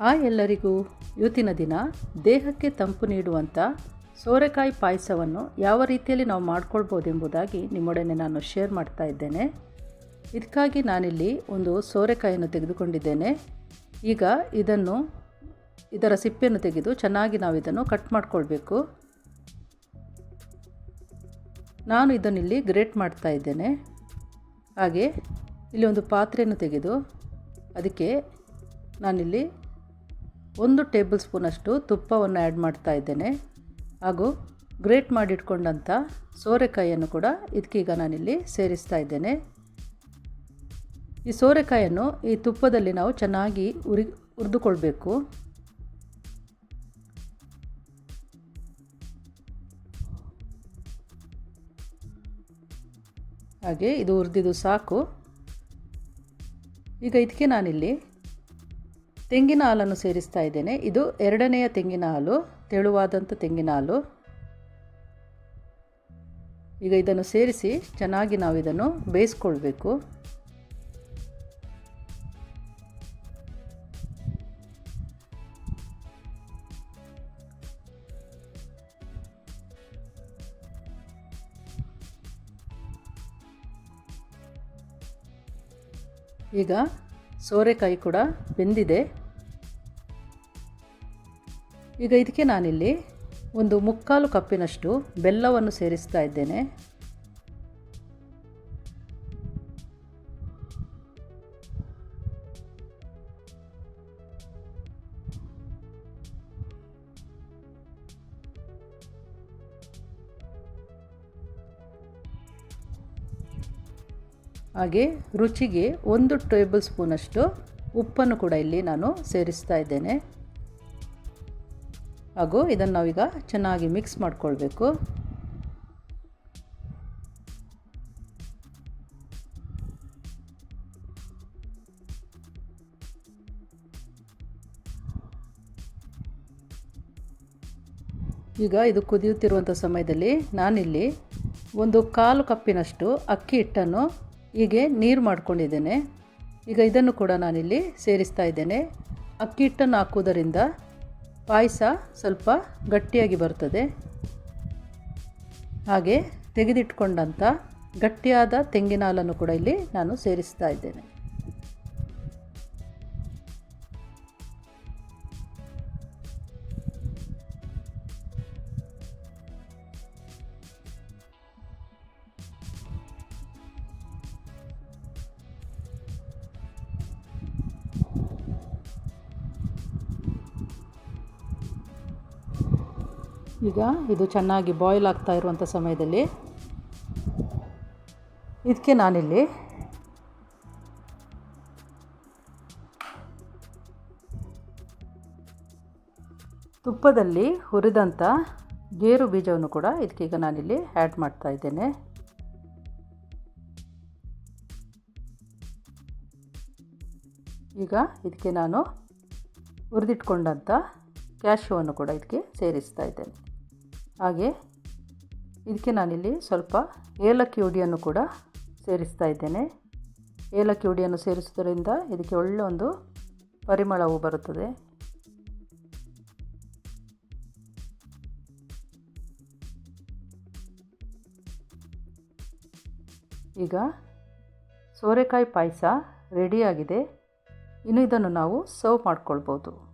ಆ ಎಲ್ಲರಿಗೂ ಇವತ್ತಿನ ದಿನ ದೇಹಕ್ಕೆ ತಂಪು ನೀಡುವಂಥ ಸೋರೆಕಾಯಿ ಪಾಯಸವನ್ನು ಯಾವ ರೀತಿಯಲ್ಲಿ ನಾವು ಮಾಡ್ಕೊಳ್ಬೋದೆಂಬುದಾಗಿ ನಿಮ್ಮೊಡನೆ ನಾನು ಶೇರ್ ಮಾಡ್ತಾ ಇದ್ದೇನೆ. ಇದಕ್ಕಾಗಿ ನಾನಿಲ್ಲಿ ಒಂದು ಸೋರೆಕಾಯಿಯನ್ನು ತೆಗೆದುಕೊಂಡಿದ್ದೇನೆ. ಈಗ ಇದನ್ನು, ಇದರ ಸಿಪ್ಪೆಯನ್ನು ತೆಗೆದು ಚೆನ್ನಾಗಿ ನಾವು ಇದನ್ನು ಕಟ್ ಮಾಡಿಕೊಳ್ಬೇಕು. ನಾನು ಇದನ್ನಿಲ್ಲಿ ಗ್ರೇಟ್ ಮಾಡ್ತಾ ಇದ್ದೇನೆ. ಹಾಗೆ ಇಲ್ಲಿ ಒಂದು ಪಾತ್ರೆಯನ್ನು ತೆಗೆದು ಅದಕ್ಕೆ ನಾನಿಲ್ಲಿ ಒಂದು ಟೇಬಲ್ ಸ್ಪೂನಷ್ಟು ತುಪ್ಪವನ್ನು ಆ್ಯಡ್ ಮಾಡ್ತಾ ಇದ್ದೇನೆ. ಹಾಗೂ ಗ್ರೇಟ್ ಮಾಡಿಟ್ಕೊಂಡಂಥ ಸೋರೆಕಾಯಿಯನ್ನು ಕೂಡ ಇದಕ್ಕೀಗ ನಾನಿಲ್ಲಿ ಸೇರಿಸ್ತಾ ಇದ್ದೇನೆ. ಈ ಸೋರೆಕಾಯನ್ನು ಈ ತುಪ್ಪದಲ್ಲಿ ನಾವು ಚೆನ್ನಾಗಿ ಉರಿ ಹುರಿದುಕೊಳ್ಬೇಕು. ಹಾಗೆ ಇದು ಹುರಿದಿದ್ದು ಸಾಕು. ಈಗ ಇದಕ್ಕೆ ನಾನಿಲ್ಲಿ ತೆಂಗಿನ ಹಾಲನ್ನು ಸೇರಿಸ್ತಾ ಇದ್ದೇನೆ. ಇದು ಎರಡನೆಯ ತೆಂಗಿನ ಹಾಲು ತೆಳುವಾದಂಥ ತೆಂಗಿನ ಹಾಲು. ಈಗ ಇದನ್ನು ಸೇರಿಸಿ ಚೆನ್ನಾಗಿ ನಾವು ಇದನ್ನು ಬೇಯಿಸ್ಕೊಳ್ಬೇಕು. ಈಗ ಸೋರೆಕಾಯಿ ಕೂಡ ಬೆಂದಿದೆ. ಈಗ ಇದಕ್ಕೆ ನಾನಿಲ್ಲಿ ಒಂದು ಮುಕ್ಕಾಲು ಕಪ್ಪಿನಷ್ಟು ಬೆಲ್ಲವನ್ನು ಸೇರಿಸ್ತಾ ಇದ್ದೇನೆ. ಹಾಗೆ ರುಚಿಗೆ ಒಂದು ಟೇಬಲ್ ಸ್ಪೂನಷ್ಟು ಉಪ್ಪನ್ನು ಕೂಡ ಇಲ್ಲಿ ನಾನು ಸೇರಿಸ್ತಾ ಇದ್ದೇನೆ. ಹಾಗೂ ಇದನ್ನು ನಾವೀಗ ಚೆನ್ನಾಗಿ ಮಿಕ್ಸ್ ಮಾಡಿಕೊಳ್ಬೇಕು. ಈಗ ಇದು ಕುದಿಯುತ್ತಿರುವಂಥ ಸಮಯದಲ್ಲಿ ನಾನಿಲ್ಲಿ ಒಂದು ಕಾಲು ಕಪ್ಪಿನಷ್ಟು ಅಕ್ಕಿ ಹಿಟ್ಟನ್ನು ಹೀಗೆ ನೀರು ಮಾಡ್ಕೊಂಡಿದ್ದೇನೆ. ಈಗ ಇದನ್ನು ಕೂಡ ನಾನಿಲ್ಲಿ ಸೇರಿಸ್ತಾ ಇದ್ದೇನೆ. ಅಕ್ಕಿ ಹಿಟ್ಟನ್ನು ಹಾಕುವುದರಿಂದ ಪಾಯಸ ಸ್ವಲ್ಪ ಗಟ್ಟಿಯಾಗಿ ಬರ್ತದೆ. ಹಾಗೆ ತೆಗೆದಿಟ್ಕೊಂಡಂಥ ಗಟ್ಟಿಯಾದ ತೆಂಗಿನ ಹಾಲನ್ನು ಕೂಡ ಇಲ್ಲಿ ನಾನು ಸೇರಿಸ್ತಾ ಇದ್ದೇನೆ. ಈಗ ಇದು ಚೆನ್ನಾಗಿ ಬಾಯ್ಲ್ ಆಗ್ತಾ ಇರುವಂಥ ಸಮಯದಲ್ಲಿ ಇದಕ್ಕೆ ನಾನಿಲ್ಲಿ ತುಪ್ಪದಲ್ಲಿ ಹುರಿದಂಥ ಗೇರು ಬೀಜವನ್ನು ಕೂಡ ಇದಕ್ಕೀಗ ನಾನಿಲ್ಲಿ ಆ್ಯಡ್ ಮಾಡ್ತಾ ಇದ್ದೇನೆ. ಈಗ ಇದಕ್ಕೆ ನಾನು ಹುರಿದಿಟ್ಕೊಂಡಂಥ ಕ್ಯಾಶ್ಯೂವನ್ನು ಕೂಡ ಇದಕ್ಕೆ ಸೇರಿಸ್ತಾ ಇದ್ದೇನೆ. ಹಾಗೆ ಇದಕ್ಕೆ ನಾನಿಲ್ಲಿ ಸ್ವಲ್ಪ ಏಲಕ್ಕಿ ಹುಡಿಯನ್ನು ಕೂಡ ಸೇರಿಸ್ತಾ ಇದ್ದೇನೆ. ಏಲಕ್ಕಿ ಹುಡಿಯನ್ನು ಸೇರಿಸೋದ್ರಿಂದ ಇದಕ್ಕೆ ಒಳ್ಳೆ ಒಂದು ಪರಿಮಳವು ಬರುತ್ತದೆ. ಈಗ ಸೋರೆಕಾಯಿ ಪಾಯಸ ರೆಡಿಯಾಗಿದೆ ಇನ್ನು ಇದನ್ನು ನಾವು ಸರ್ವ್ ಮಾಡ್ಕೊಳ್ಬೋದು.